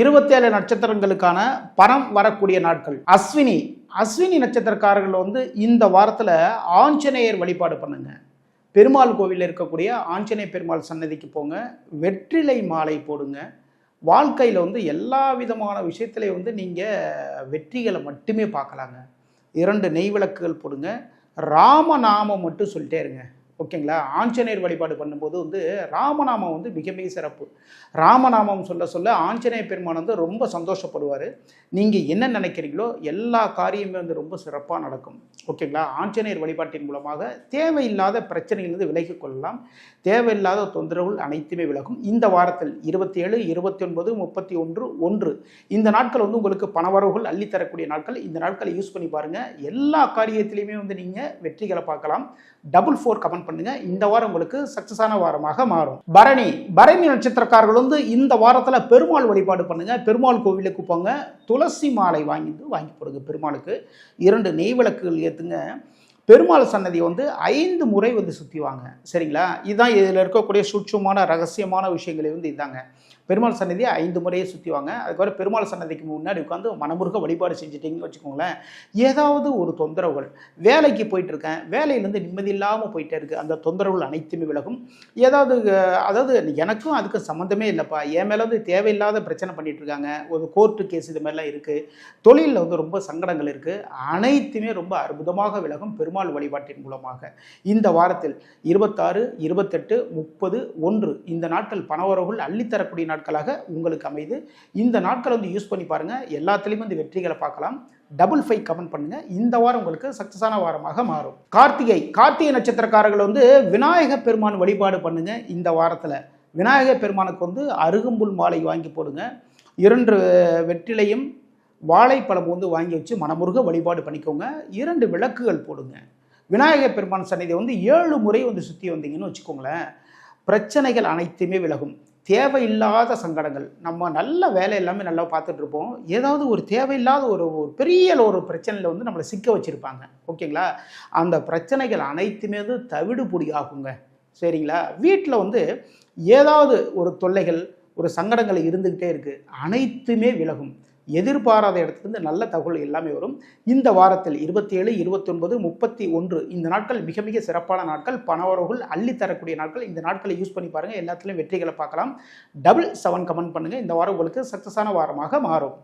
இருபத்தேழு நட்சத்திரங்களுக்கான பணம் வரக்கூடிய நாட்கள். அஸ்வினி அஸ்வினி நட்சத்திரக்காரர்கள் வந்து இந்த வாரத்தில் ஆஞ்சநேயர் வழிபாடு பண்ணுங்க. பெருமாள் கோவிலில் இருக்கக்கூடிய ஆஞ்சநேய பெருமாள் சன்னதிக்கு போங்க. வெற்றிலை மாலை போடுங்க. வாழ்க்கையில் வந்து எல்லா விதமான விஷயத்துலையும் வந்து நீங்கள் வெற்றிகளை மட்டுமே பார்க்கலாங்க. இரண்டு நெய் விளக்குகள் போடுங்க. ராமநாமம் மட்டும் சொல்லிட்டே இருங்க. ஓகேங்களா? ஆஞ்சநேயர் வழிபாடு பண்ணும்போது வந்து ராமநாமம் வந்து மிக மிக சிறப்பு. ராமநாமம் சொல்ல சொல்ல ஆஞ்சநேய பெருமான் வந்து ரொம்ப சந்தோஷப்படுவார். நீங்கள் என்ன நினைக்கிறீங்களோ எல்லா காரியமே வந்து ரொம்ப சிறப்பாக நடக்கும். ஓகேங்களா? ஆஞ்சநேயர் வழிபாட்டின் மூலமாக தேவையில்லாத பிரச்சனையிலிருந்து விலகிக் கொள்ளலாம். தேவையில்லாத தொந்தரவுகள் அனைத்துமே விலகும். இந்த வாரத்தில் இருபத்தி ஏழு இருபத்தி ஒன்பது முப்பத்தி ஒன்று. ஒன்று இந்த நாட்கள் வந்து உங்களுக்கு பணவரவுகள் அள்ளித்தரக்கூடிய நாட்கள். இந்த நாட்களை யூஸ் பண்ணி பாருங்கள் எல்லா காரியத்திலையுமே வந்து நீங்கள் வெற்றிகளை பார்க்கலாம். டபுள் ஃபோர் கமெண்ட் பண்ணுங்க. இந்த வாரம் உங்களுக்கு சக்சஸான வாரமாக மாறும். பரணி பரணி நட்சத்திரக்காரர்கள் வந்து இந்த வாரத்தில் பெருமாள் வழிபாடு பண்ணுங்க. பெருமாள் கோவிலுக்கு போங்க. துளசி மாலை வாங்கிட்டு வாங்கி போடுங்க பெருமாளுக்கு. இரண்டு நெய் விளக்குகள் ஏற்றுங்க பெருமாள் சன்னதி வந்து ஐந்து முறை வந்து சுற்றிவாங்க சரிங்களா? இதுதான் இதில் இருக்கக்கூடிய சூட்சமான ரகசியமான விஷயங்களை வந்து இதாங்க. பெருமாள் சன்னதியை ஐந்து முறையை சுற்றி வாங்க. அதுக்கப்புறம் பெருமாள் சன்னதிக்கு முன்னாடி உட்காந்து மனமுருக வழிபாடு செஞ்சுட்டிங்கன்னு வச்சுக்கோங்களேன் ஏதாவது ஒரு தொந்தரவுகள். வேலைக்கு போயிட்டு இருக்கேன் வேலையிலேருந்து நிம்மதி இல்லாமல் போயிட்டே இருக்குது அந்த தொந்தரவுகள் அனைத்துமே விலகும். ஏதாவது அதாவது எனக்கும் அதுக்கு சம்மந்தமே இல்லைப்பா. என் மேலே வந்து தேவையில்லாத பிரச்சனை பண்ணிகிட்டு இருக்காங்க ஒரு கோர்ட்டு கேஸ் இது மாதிரிலாம் இருக்குது தொழிலில் வந்து ரொம்ப சங்கடங்கள் இருக்குது அனைத்துமே ரொம்ப அற்புதமாக விலகும். பெருமாள் வழிபாட்டின் மூலமாக. இந்த வாரத்தில் இருபத்தாறு இருபத்தெட்டு முப்பது ஒன்று இந்த நாட்கள் பணவரவுகள் அள்ளித்தரக்கூடிய நாட்களாக உங்களுக்கு அமைது. இந்த நாட்களை வந்து யூஸ் பண்ணி பாருங்கள் எல்லாத்துலேயுமே வந்து வெற்றிகளை பார்க்கலாம். டபுள் ஃபைவ் கமெண்ட் பண்ணுங்க. இந்த வாரம் உங்களுக்கு சக்சஸான வாரமாக மாறும். கார்த்திகை கார்த்திகை நட்சத்திரக்காரர்கள் வந்து விநாயக பெருமான் வழிபாடு பண்ணுங்க இந்த வாரத்தில். விநாயக பெருமானுக்கு வந்து அருகம்புல் மாலை வாங்கி போடுங்க. இரண்டு வெற்றிலையும் வாழைப்பழம் வந்து வாங்கி வச்சு மனமுருக வழிபாடு பண்ணிக்கோங்க. இரண்டு விளக்குகள் போடுங்க. விநாயகர் பெருமான் சன்னிதி வந்து ஏழு முறை வந்து சுற்றி வந்தீங்கன்னு வச்சுக்கோங்களேன். பிரச்சனைகள் அனைத்துமே விலகும். தேவையில்லாத சங்கடங்கள். நம்ம நல்ல வேலை எல்லாமே நல்லா பார்த்துட்டு இருப்போம். ஏதாவது ஒரு தேவையில்லாத ஒரு ஒரு பெரிய ஒரு பிரச்சனையில் வந்து நம்மளை சிக்க வச்சுருப்பாங்க. ஓகேங்களா? அந்த பிரச்சனைகள் அனைத்துமே வந்து தவிடுபொடி ஆகுங்க. சரிங்களா? வீட்டில் வந்து ஏதாவது ஒரு தொல்லைகள் ஒரு சங்கடங்கள் இருந்துக்கிட்டே இருக்குது அனைத்துமே விலகும். எதிர்பாராத இடத்துலேருந்து நல்ல தகவல் எல்லாமே வரும். இந்த வாரத்தில் இருபத்தி ஏழு இருபத்தொன்பது முப்பத்தி ஒன்று இந்த நாட்கள் மிக மிக சிறப்பான நாட்கள். பணவரவுகள் அள்ளி தரக்கூடிய நாட்கள். இந்த நாட்களை யூஸ் பண்ணி பாருங்கள் எல்லாத்துலேயும் வெற்றிகளை பார்க்கலாம். டபுள் செவன் கமெண்ட் பண்ணுங்கள் இந்த வாரம் உங்களுக்கு சக்ஸஸான வாரமாக மாறும்.